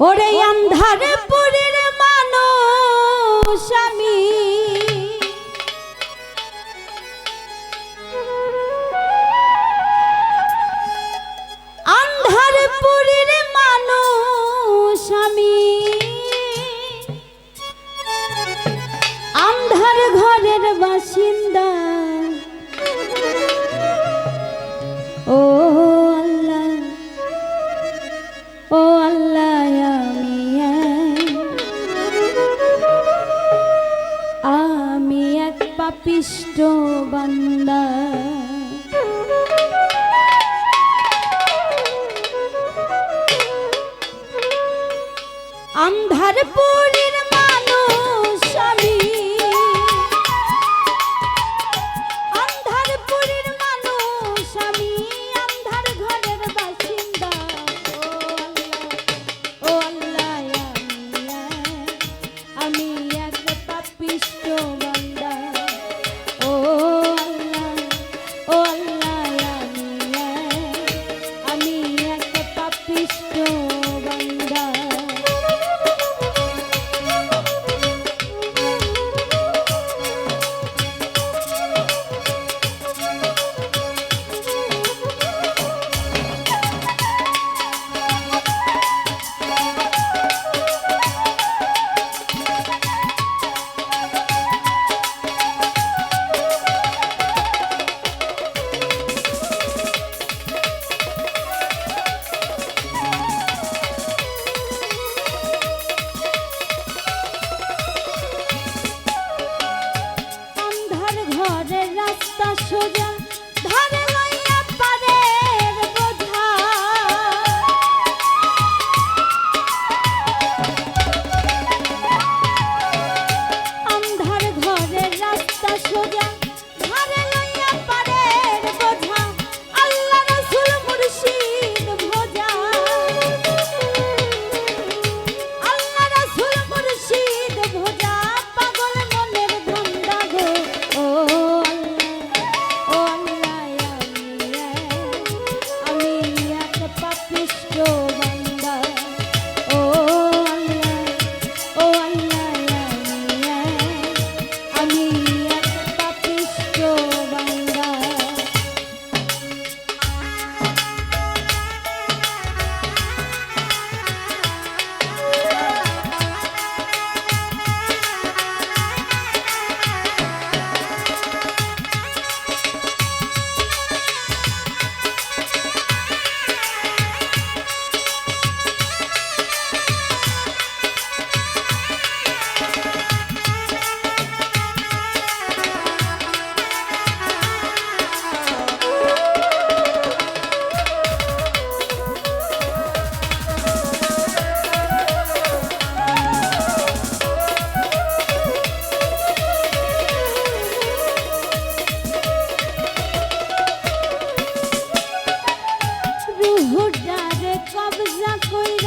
ওরে অন্ধারে পুরীর মানুষ আমি। অন্ধারে পুরীর মানুষ আমি। অন্ধার ঘরের বাসিন্দা Arapuni. কইরা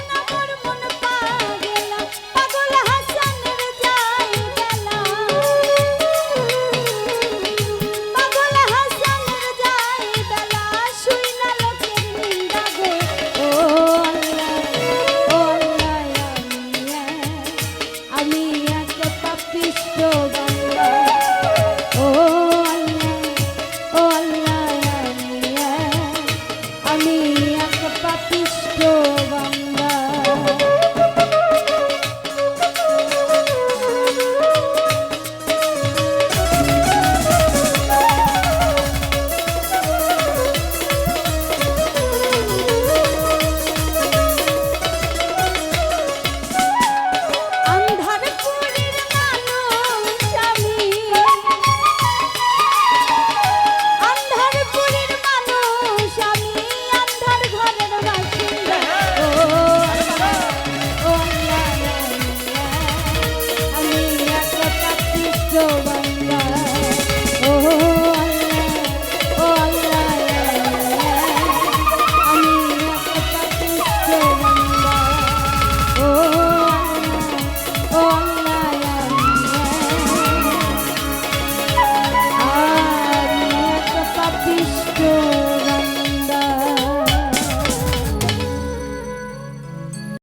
Ana,